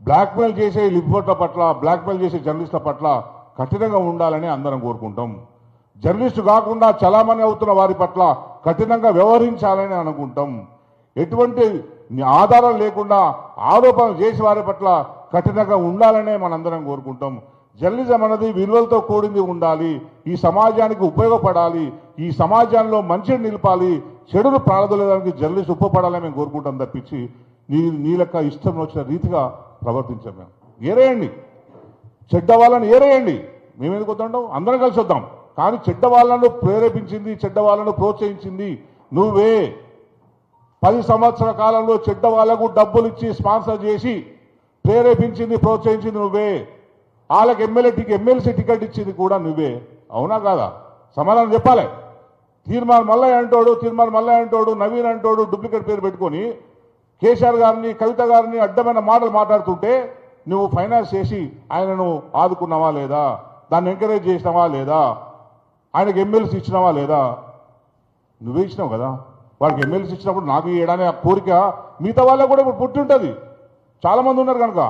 Blackmail చేసే లిపోర్ట్ల పట్ల blackmail చేసే జర్నలిస్టుల పట్ల కఠినంగా ఉండాలని అందరం కోరుకుంటాం. జర్నలిస్టు కాకుండా చలామణి అవుతున్న వారి పట్ల కఠినంగా వ్యవహరించాలని అనుకుంటాం. ఎటువంటి ఆధారం లేకుండా ఆరోపణలు చేసే వారి పట్ల కఠినంగా ఉండాలనే మనందరం కోరుకుంటాం. జర్నలిజం అనేది విలువలతో కూడింది ఉండాలి ఈ సమాజానికి ఉపయోగపడాలి ఈ సమాజంలో మంచిని నిలపాలి చెడును ప్రాణదలేదానికి జర్నలిస్ట్ ఉపపడాలని మేము కోరుకుంటాం తప్పించి నీ నీ లెక్క ఇష్టం వచ్చిన రీతిగా ప్రవర్తించాం మేము. ఏరేయండి. చెడ్డ వాళ్ళని ఏరేయండి. మేము ఎందుకు వద్దంటాం? అందరం కలిసి వద్దాం. కానీ చెడ్డ వాళ్ళను ప్రేరేపించింది చెడ్డ వాళ్ళను ప్రోత్సహించింది నువ్వే. పది సంవత్సర కాలంలో చెడ్డ వాళ్ళకు డబ్బులు ఇచ్చి స్పాన్సర్ చేసి ప్రేరేపించింది ప్రోత్సహించింది నువ్వే. వాళ్ళకి ఎమ్మెల్యే టికెట్ ఎమ్మెల్సీ టికెట్ ఇచ్చింది కూడా నువ్వే. అవునా కాదా? సమాధానం చెప్పాలి. తీర్మాన్ మల్లయ్య అంటాడు తీర్మాన్ మల్లయ్య అంటోడు నవీన్ అంటోడు డూప్లికేట్ పేరు పెట్టుకొని కేసీఆర్ గారిని కవిత గారిని అడ్డమైన మాటలు మాట్లాడుతుంటే నువ్వు ఫైనాన్స్ చేసి ఆయనను ఆదుకున్నావా లేదా? దాన్ని ఎంకరేజ్ చేసినావా లేదా? ఆయనకు ఎమ్మెల్సీ ఇచ్చినావా లేదా? నువ్వే ఇచ్చినావు కదా. వాడికి ఎమ్మెల్సీ ఇచ్చినప్పుడు నాకు ఇవ్వడానికి ఆ కోరిక మిగతా వాళ్ళకు కూడా ఇప్పుడు పుట్టి ఉంటుంది చాలామంది ఉన్నారు కనుక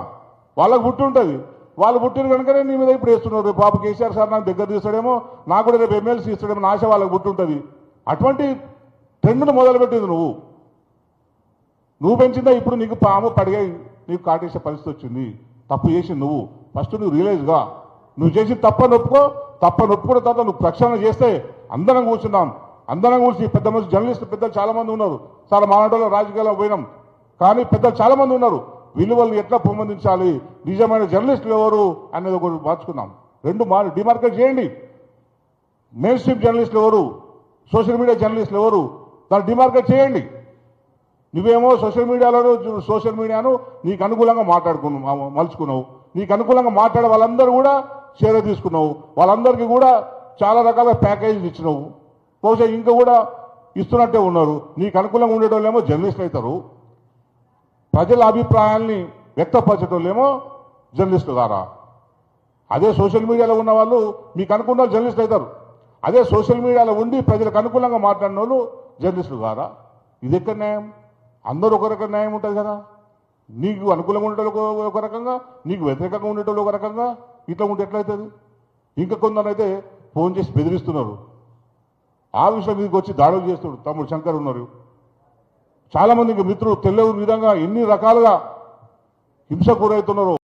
వాళ్ళకు పుట్టి ఉంటుంది వాళ్ళు పుట్టిన కనుకనే నీ మీద ఇప్పుడు వేస్తున్నారు. రేపు బాబు కేసీఆర్ సార్ నాకు దగ్గర తీస్తాడేమో నాకు కూడా రేపు ఎమ్మెల్సీ ఇస్తాడేమో నా ఆశ వాళ్ళకి పుట్టి ఉంటుంది అటువంటి ట్రెండ్ను మొదలుపెట్టింది నువ్వు. నువ్వు పెంచిందా ఇప్పుడు నీకు పాము పడిగా నీకు కాటేసే పరిస్థితి వచ్చింది. తప్పు చేసి నువ్వు. ఫస్ట్ నువ్వు రియలైజ్గా నువ్వు చేసి తప్పని ఒప్పుకో తప్పని ఒప్పుకున్న తర్వాత నువ్వు ప్రక్షాళన చేస్తే అందరం కూర్చున్నాం అందరం కూర్చి పెద్ద మంది జర్నలిస్ట్ పెద్దలు చాలామంది ఉన్నారు. చాలా మానాటంలో రాజకీయాల్లో పోయినాం. కానీ పెద్దలు చాలామంది ఉన్నారు. విలువలను ఎట్లా పెంపొందించాలి? నిజమైన జర్నలిస్టులు ఎవరు అనేది ఒకటి మార్చుకున్నాం రెండు మా డిమార్కెట్ చేయండి. మెయిన్ స్ట్రీమ్ జర్నలిస్టులు ఎవరు? సోషల్ మీడియా జర్నలిస్టులు ఎవరు? దాన్ని డిమార్కెట్ చేయండి. నువ్వేమో సోషల్ మీడియాలో సోషల్ మీడియాను నీకు అనుకూలంగా మాట్లాడుకున్నావు మలుచుకున్నావు. నీకు అనుకూలంగా మాట్లాడే వాళ్ళందరూ కూడా చర్య తీసుకున్నావు. వాళ్ళందరికీ కూడా చాలా రకాల ప్యాకేజీలు ఇచ్చినావు. బహుశా ఇంకా కూడా ఇస్తున్నట్టే ఉన్నారు. నీకు అనుకూలంగా ఉండేటోళ్ళేమో జర్నలిస్టులు అవుతారు. ప్రజల అభిప్రాయాల్ని వ్యక్తపరచేటోళ్ళేమో జర్నలిస్టులు ద్వారా అదే సోషల్ మీడియాలో ఉన్న వాళ్ళు మీకు అనుకున్న వాళ్ళు జర్నలిస్టులు అవుతారు. అదే సోషల్ మీడియాలో ఉండి ప్రజలకు అనుకూలంగా మాట్లాడిన వాళ్ళు జర్నలిస్టులు ద్వారా ఇది ఎక్కడ న్యాయం? అందరూ ఒక రకం న్యాయం ఉంటుంది కదా? నీకు అనుకూలంగా ఉండేటోళ్ళు ఒక- రకంగా నీకు వ్యతిరేకంగా ఉండేటోళ్ళు ఒక రకంగా ఇట్లా ఉంటే ఎట్లయితుంది? ఇంకా కొందరైతే ఫోన్ చేసి బెదిరిస్తున్నారు. ఆ విషయం మీదకి వచ్చి దాడులు చేస్తున్నాడు తమ్ముడు శంకర్ ఉన్నారు. చాలామంది మిత్రులు తెలియని విధంగా ఎన్ని రకాలుగా హింస గురవుతున్నారు.